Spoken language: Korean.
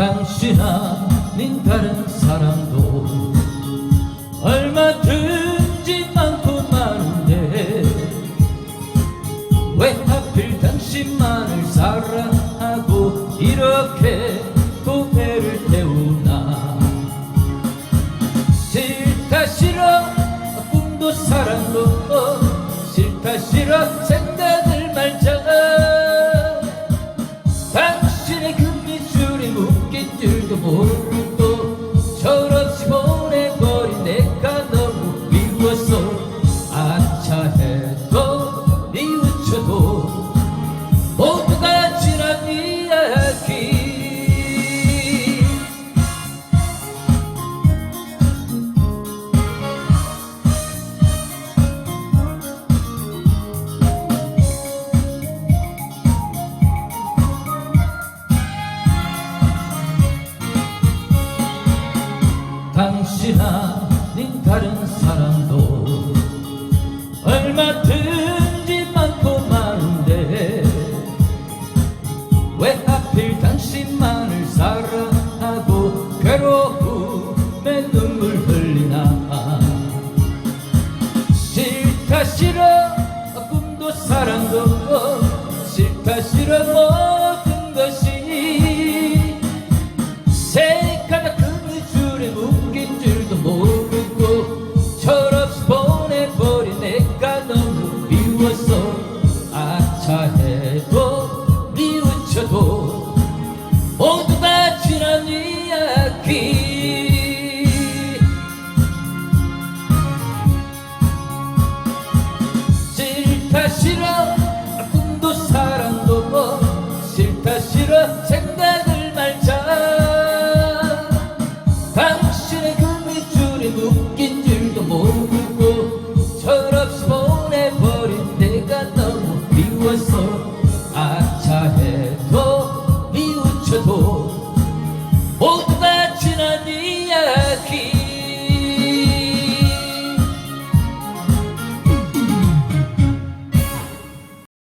당신 아닌 다른 사람도 얼마든지 많고 많은데 왜 하필 당신만을 사랑하고 이렇게 고배를 태우나? 싫다 싫어 꿈도 사랑도 싫다 싫어 생각을 말자 당신의 그 묶 다른 사람도 얼마든지 많고 많은데 왜 하필 당신만을 사랑하고 괴로움에 눈물 흘리나 싫다 싫어 꿈도 사랑도 싫다 싫어 모 지난 이야기. 싫다 싫어. 꿈도 사랑도 뭐. 싫다 싫어. 생각을 말자. 당신의 금이줄에 묶인 줄도 모르고 철없이 보내버린 내가 너무 미웠어 Holy